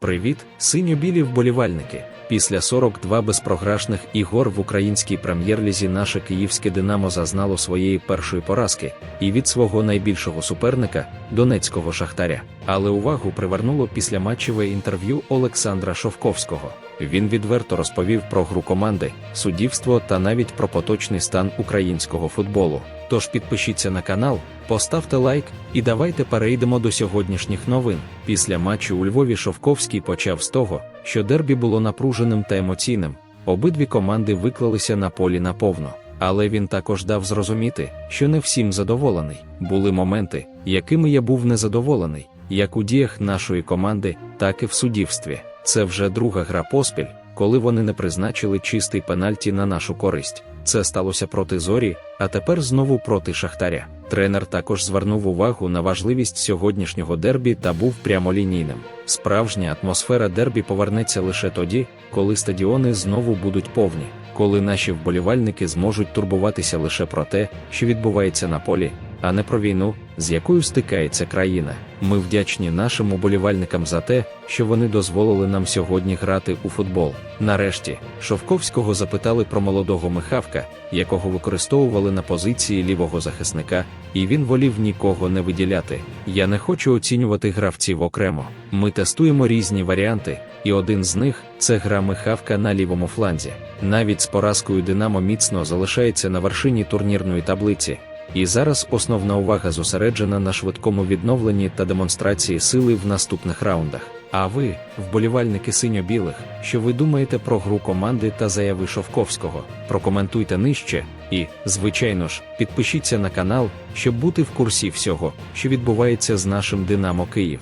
Привіт, синьо-білі вболівальники. Після 42 безпрограшних ігор в українській прем'єр-лізі наше київське Динамо зазнало своєї першої поразки і від свого найбільшого суперника донецького шахтаря. Але увагу привернуло післяматчеве інтерв'ю Олександра Шовковського. Він відверто розповів про гру команди, суддівство та навіть про поточний стан українського футболу. Тож підпишіться на канал, поставте лайк і давайте перейдемо до сьогоднішніх новин. Після матчу у Львові Шовковський почав з того, що дербі було напруженим та емоційним. Обидві команди виклалися на полі наповно. Але він також дав зрозуміти, що не всім задоволений. Були моменти, якими я був незадоволений, як у діях нашої команди, так і в суддівстві. Це вже друга гра поспіль, коли вони не призначили чистий пенальті на нашу користь. Це сталося проти зорі, а тепер знову проти Шахтаря. Тренер також звернув увагу на важливість сьогоднішнього дербі та був прямолінійним. Справжня атмосфера дербі повернеться лише тоді, коли стадіони знову будуть повні, коли наші вболівальники зможуть турбуватися лише про те, що відбувається на полі, а не про війну, з якою стикається країна. Ми вдячні нашим уболівальникам за те, що вони дозволили нам сьогодні грати у футбол. Нарешті, Шовковського запитали про молодого Михавка, якого використовували на позиції лівого захисника, і він волів нікого не виділяти. Я не хочу оцінювати гравців окремо. Ми тестуємо різні варіанти, і один з них це гра Михавка на лівому фланзі. Навіть з поразкою Динамо міцно залишається на вершині турнірної таблиці. І зараз основна увага зосереджена на швидкому відновленні та демонстрації сили в наступних раундах. А ви, вболівальники синьо-білих, що ви думаєте про гру команди та заяви Шовковського? Прокоментуйте нижче і, звичайно ж, підпишіться на канал, щоб бути в курсі всього, що відбувається з нашим Динамо Київ.